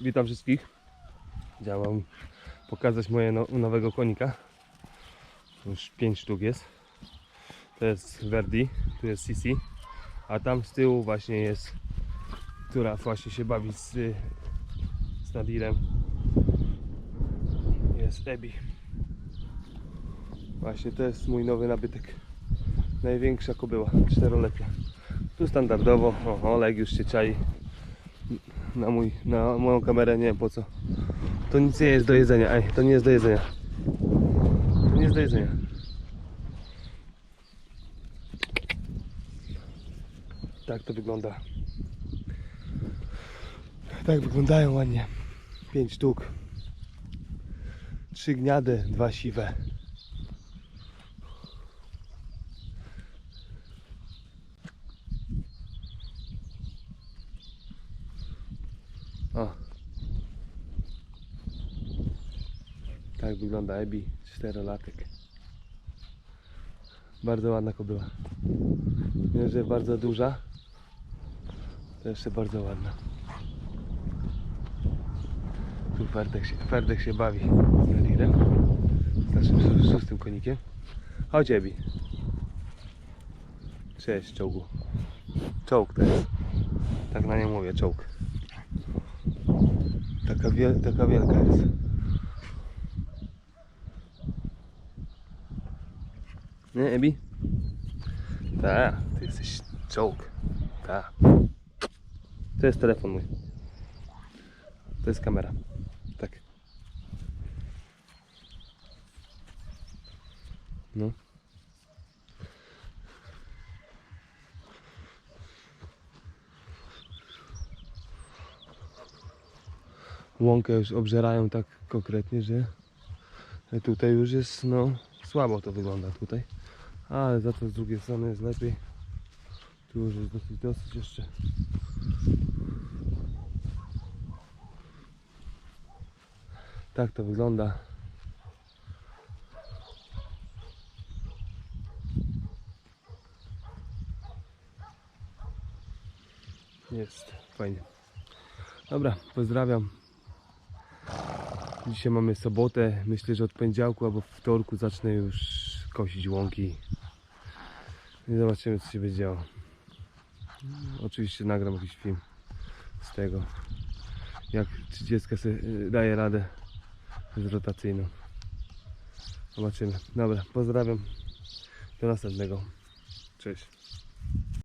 Witam wszystkich. Chciałem pokazać moje no, nowego konika. Już 5 sztuk jest. To jest Verdi, tu jest Sisi, a tam z tyłu właśnie jest, która właśnie się bawi z, z Nadirem. Jest Ebi. Właśnie to jest mój nowy nabytek. Największa kobyła, czteroletnia. Tu standardowo, o, Oleg już się czai na, mój, na moją kamerę, nie wiem po co. To nic nie jest do jedzenia, ej, to nie jest do jedzenia. To nie jest do jedzenia. Tak to wygląda. Tak wyglądają ładnie. Pięć sztuk. Trzy gniade, dwa siwe. O. Tak wygląda Ebi, czterolatek. Bardzo ładna kobyła. Mimo, że bardzo duża, to jeszcze bardzo ładna. Tu Ferdek się, Ferdek się bawi z Nadirem, z naszym szó- szóstym konikiem. Chodź Ebi. Cześć czołgu. Czołg to jest. Tak na nie mówię, czołg. Taka, wiel, taka wielka jest. Nie, Ebi? Tak, ty jesteś czołg. Tak. To jest telefon mój. To jest kamera. Tak. No. Łąkę już obżerają tak konkretnie, że tutaj już jest no słabo to wygląda tutaj. Ale za to z drugiej strony jest lepiej. Tu już jest dosyć, dosyć jeszcze. Tak to wygląda. Jest fajnie. Dobra, pozdrawiam. Dzisiaj mamy sobotę. Myślę, że od poniedziałku albo wtorku zacznę już kosić łąki. I zobaczymy, co się będzie działo. Oczywiście nagram jakiś film z tego, jak 30 sobie daje radę z rotacyjną. Zobaczymy. Dobra, pozdrawiam. Do następnego. Cześć.